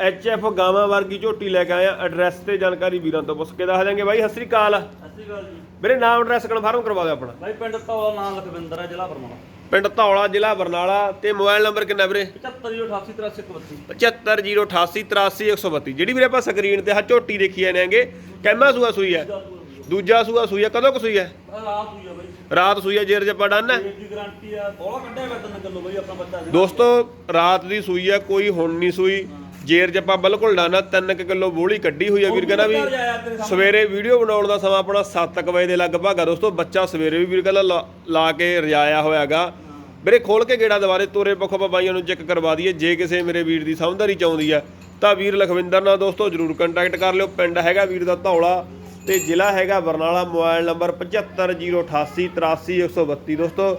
H F ਗਾਵਾਂ ਵਰਗੀ ਝੋਟੀ ਲੈ ਕੇ ਆਏ ਆ ਐਡਰੈਸ ਤੇ ਜਾਣਕਾਰੀ ਵੀਰਾਂ ਤੋਂ ਪੁੱਛ ਕੇ ਦੱਸ ਦਾਂਗੇ ਬਾਈ। ਸਤਿ ਸ੍ਰੀ ਅਕਾਲ। ਸਤਿ ਸ਼੍ਰੀ ਅਕਾਲ ਜੀ। ਮੇਰੇ ਨਾਮ ਐਡਰੈਸ ਕਨਫਰਮ ਕਰਵਾ ਦਿਓ ਆਪਣਾ। ਬਾਈ ਪਿੰਡ ਧੌਲਾ ਨਾਮ ਲਖਵਿੰਦਰ ਹੈ ਜ਼ਿਲ੍ਹਾ ਬਰਨਾਲਾ। ਪਿੰਡ ਧੌਲਾ ਜ਼ਿਲ੍ਹਾ ਬਰਨਾਲਾ ਤੇ ਮੋਬਾਈਲ ਨੰਬਰ ਕਿੰਨਾ ਵੀਰੇ? 7508833132 7508883132 ਜਿਹੜੀ ਵੀਰੇ ਆਪਾਂ ਸਕਰੀਨ ਤੇ ਆਹ ਝੋਟੀ ਦੇਖੀ ਜਾਂਦੇ ਆਂਗੇ ਕਹਿਮਾ ਸੂਆ ਸੂਈ ਹੈ ਦੂਜਾ ਸੂਆ ਸੂਈ ਹੈ ਕਦੋਂ ਕੁ ਸੂਈ ਹੈ ਰਾਤ ਹੋਈ ਆ ਬਾਈ। ਰਾਤ ਸੂਈ ਹੈ ਜੇਰ ਜੱਪਾ ਡਨ ਹੈ ਦੀ ਗਾਰੰਟੀ ਆ। ਬੋਲਾ ਕੱਢਿਆ ਵਾ ਤਨ ਕਿਲੋ ਬਾਈ ਆਪਣਾ ਬੱਚਾ ਦੋਸਤੋ ਰਾਤ ਦੀ ਸੂਈ ਹੈ ਕੋਈ ਹੁਣ ਨਹੀਂ ਸੂਈ। ਜੇਰ ਜੱਪਾ ਬਿਲਕੁਲ ਡਾਨਾ 3 ਕਿਲੋ ਬੋਲੀ ਕੱਢੀ ਹੋਈ ਹੈ ਵੀਰ ਕਹਿੰਦਾ ਵੀ ਸਵੇਰੇ ਵੀਡੀਓ ਬਣਾਉਣ ਦਾ ਸਮਾਂ ਆਪਣਾ 7 ਵਜੇ ਦੇ ਲਗਭਗ ਆ ਦੋਸਤੋ ਬੱਚਾ ਸਵੇਰੇ ਵੀ ਵੀਰ ਕਹਿੰਦਾ ਲਾ- ਕੇ ਰਜਾਇਆ ਹੋਇਆਗਾ ਵੀਰੇ ਖੋਲ ਕੇ ਗੇੜਾ ਦੁਬਾਰੇ ਤੋਰੇ ਪੱਖੋਂ ਬਾਈਆਂ ਨੂੰ ਚੈੱਕ ਕਰਵਾ ਦਈਏ ਜੇ ਕਿਸੇ ਮੇਰੇ ਵੀਰ ਦੀ ਸਮਝਦਾਰੀ ਚਾਹੁੰਦੀ ਆ ਤਾਂ ਵੀਰ ਲਖਵਿੰਦਰ ਨਾਲ ਦੋਸਤੋ ਜਰੂਰ ਕੰਟੈਕਟ ਕਰ ਲਿਓ। ਪਿੰਡ ਹੈਗਾ ਵੀਰ ਦਾ ਧੌਲਾ ਤੇ ਜ਼ਿਲ੍ਹਾ ਹੈਗਾ ਬਰਨਾਲਾ ਮੋਬਾਈਲ ਨੰਬਰ 7508883132 ਦੋਸਤੋ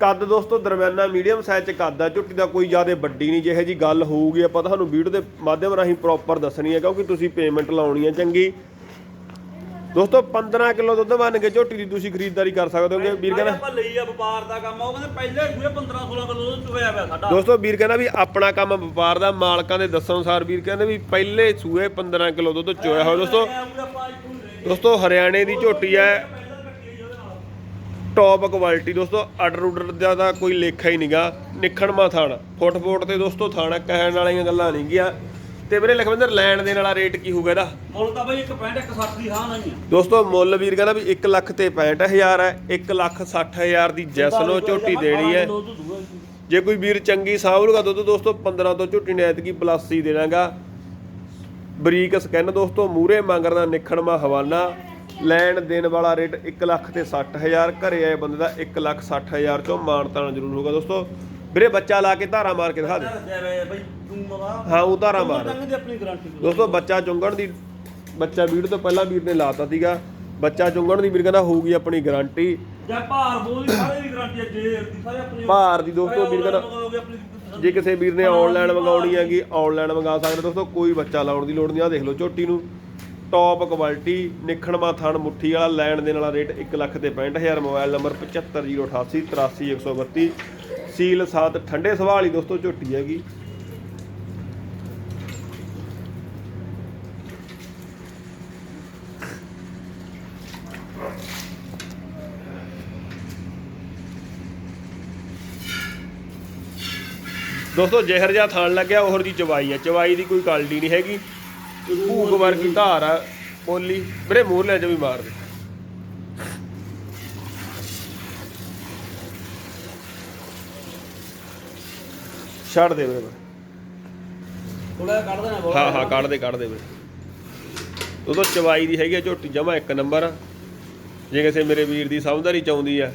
ਕੱਦ ਦੋਸਤੋ ਦਰਮਿਆਨਾ ਮੀਡੀਅਮ ਸਾਈਜ਼ ਚ ਕੱਦ ਆ। ਝੁੱਟੀ ਦਾ ਕੋਈ ਜ਼ਿਆਦਾ ਵੱਡੀ ਨਹੀਂ ਜਿਹੇ ਜੀ ਗੱਲ ਹੋਊਗੀ ਆਪਾਂ ਤੁਹਾਨੂੰ ਵੀਡੀਓ ਦੇ ਮਾਧਿਅਮ ਰਾਹੀਂ ਪ੍ਰੋਪਰ ਦੱਸਣੀ ਹੈ ਕਿਉਂਕਿ ਤੁਸੀਂ ਪੇਮੈਂਟ ਲਾਉਣੀ ਹੈ ਚੰਗੀ। ਦੋਸਤੋ 15 ਕਿਲੋ ਦੁੱਧ ਮੰਨ ਕੇ ਝੋਟੀ ਦੀ ਤੁਸੀਂ ਖਰੀਦਦਾਰੀ ਕਰ ਸਕਦੇ ਹੋਗੇ। ਵੀਰ ਕਹਿੰਦਾ ਆਪਾਂ ਲਈ ਆ ਵਪਾਰ ਦਾ ਕੰਮ ਉਹ ਕਹਿੰਦੇ ਪਹਿਲੇ ਸੂਏ 15 16 ਕਿਲੋ ਦੁੱਧ ਹੋਇਆ ਪਿਆ ਸਾਡਾ। ਦੋਸਤੋ ਵੀਰ ਕਹਿੰਦਾ ਵੀ ਆਪਣਾ ਕੰਮ ਵਪਾਰ ਦਾ ਮਾਲਕਾਂ ਦੇ ਦੱਸਣ ਅਨੁਸਾਰ ਵੀਰ ਕਹਿੰਦੇ ਵੀ ਪਹਿਲੇ ਸੂਏ 15 ਕਿਲੋ ਦੁੱਧ ਚੋਇਆ ਹੋਇਆ। ਦੋਸਤੋ ਦੋਸਤੋ ਹਰਿਆਣੇ ਦੀ ਝੋਟੀ ਹੈ ਟੌਪ ਕੁਆਲਿਟੀ ਦੋਸਤੋ ਆਰਡਰ ਉਡਰ ਦਾ ਤਾਂ ਕੋਈ ਲੇਖਾ ਹੀ ਨਹੀਂਗਾ ਨਿਖਣਮਾ ਥਾਣ। ਫੁੱਟ ਫੁੱਟ ਤੇ ਦੋਸਤੋ ਥਾਣਾ ਕਹਿਣ ਵਾਲੀਆਂ ਗੱਲਾਂ ਨਹੀਂ ਗਿਆ। ਤੇ ਵੀਰੇ ਲਖਵਿੰਦਰ ਲੈਣ ਦੇਣ ਵਾਲਾ ਰੇਟ ਕੀ ਹੋਊਗਾ ਇਹਦਾ? ਮੁੱਲ ਤਾਂ ਬਾਈ ਇੱਕ 65 ਇੱਕ 60 ਦੀ ਹਾਂ ਨਹੀਂ ਦੋਸਤੋ ਮੁੱਲ ਵੀਰ ਕਹਿੰਦਾ ਵੀ 1 ਲੱਖ ਤੇ 65000 ਹੈ 1 ਲੱਖ 60000 ਦੀ ਜੈਸਨੋ ਝੋਟੀ ਦੇਣੀ ਹੈ। ਜੇ। ਕੋਈ ਵੀਰ ਚੰਗੀ ਸਾਂਭ ਲੂਗਾ ਦੁੱਧ ਦੋਸਤੋ 15 ਤੋਂ ਝੋਟੀ ਨੇ ਐਤਕੀ ਪਲੱਸ ਹੀ ਦੇਣਾਗਾ ਬਰੀਕ ਸਕੈਨ ਦੋਸਤੋ ਮੂਰੇ ਮੰਗਰ ਦਾ ਨਿਖਣਮਾ ਹਵਾਨਾ। ਲੈਣ ਦੇਣ ਵਾਲਾ ਰੇਟ 1 ਲੱਖ ਤੇ 60000 ਘਰੇ ਆਏ ਬੰਦੇ ਦਾ 1 ਲੱਖ 60000 ਚੋਂ ਮਾਨਤਾਨ ਜ਼ਰੂਰ ਹੋਊਗਾ। ਦੋਸਤੋ ਵੀਰੇ ਬੱਚਾ ਲਾ ਕੇ ਧਾਰਾ ਮਾਰ ਕੇ ਦਿਖਾ ਦੇ। ਹਾਂ ਉਹ ਧਾਰਾ ਮਾਰ। ਦੋਸਤੋ ਬੱਚਾ ਚੁੰਗਣ ਦੀ ਬੱਚਾ ਵੀਡੀਓ ਤੋਂ ਪਹਿਲਾਂ ਵੀਰ ਨੇ ਲਾਤਾ ਸੀਗਾ। ਬੱਚਾ ਚੁੰਗਣ ਦੀ ਵੀਰ ਕਹਿੰਦਾ ਹੋਊਗੀ ਆਪਣੀ ਗਾਰੰਟੀ ਜਾਂ ਭਾਰ ਬੋਲ ਦੀ ਸਾਰੇ ਦੀ ਗਾਰੰਟੀ ਹੈ ਜੇਰ ਦੀ ਸਾਰੇ ਆਪਣੀ ਭਾਰ ਦੀ ਦੋਸਤੋ ਵੀਰ ਕਹਿੰਦਾ ਜੇ ਕਿਸੇ ਵੀਰ ਨੇ ਆਨਲਾਈਨ ਮੰਗਾਉਣੀ ਹੈਗੀ ਆਨਲਾਈਨ ਮੰਗਾ ਸਕਦੇ ਦੋਸਤੋ ਕੋਈ ਬੱਚਾ ਲਾਉਣ ਦੀ ਲੋੜ ਨਹੀਂ ਆ ਦੇਖ ਲਓ ਝੋਟੀ ਨੂੰ। ਟੌਪ ਕੁਆਲਿਟੀ ਨਿਖਣਮਾ ਥਣ ਮੁੱਠੀ ਵਾਲਾ ਲੈਣ ਦੇਣ ਵਾਲਾ ਰੇਟ 1 ਲੱਖ ਤੇ 65000 ਮੋਬਾਈਲ ਨੰਬਰ 750888 83132 ਸੀਲ ਸਾਤ ਠੰਡੇ ਸਵਾਲ ਹੀ ਦੋਸਤੋ, ਝੋਟੀ ਹੈਗੀ। ਦੋਸਤੋ, ਜ਼ਹਿਰ ਜਿਹਾ ਥਾਣ ਲੱਗਿਆ ਉਹਰ ਦੀ ਚਵਾਈ ਹੈ ਚਵਾਈ ਦੀ ਕੋਈ ਕੁਆਲਿਟੀ ਨਹੀਂ ਹੈਗੀ। ਭੂਕ ਵਰਗੀ ਧਾਰ ਆ ਬੋਲੀ। ਵੀਰੇ ਮੂਰ ਲੈ ਜਾ ਵੀ ਮਾਰ ਦੇ। ਛੱਡ ਦੇ ਵੀਰੇ। ਥੋੜਾ ਕੱਢ ਦੇਣਾ ਬਹੁਤ। ਹਾਂ ਹਾਂ ਕੱਢ ਦੇ ਕੱਢ ਦੇ ਵੀਰੇ। ਉਦੋਂ ਚਵਾਈ ਦੀ ਹੈਗੀ ਝੋਟੀ ਜਮਾ ਇੱਕ ਨੰਬਰ ਜੇ ਕਿਸੇ ਮੇਰੇ ਵੀਰ ਦੀ ਸਮਝਦਾਰੀ ਚਾਹੁੰਦੀ ਆ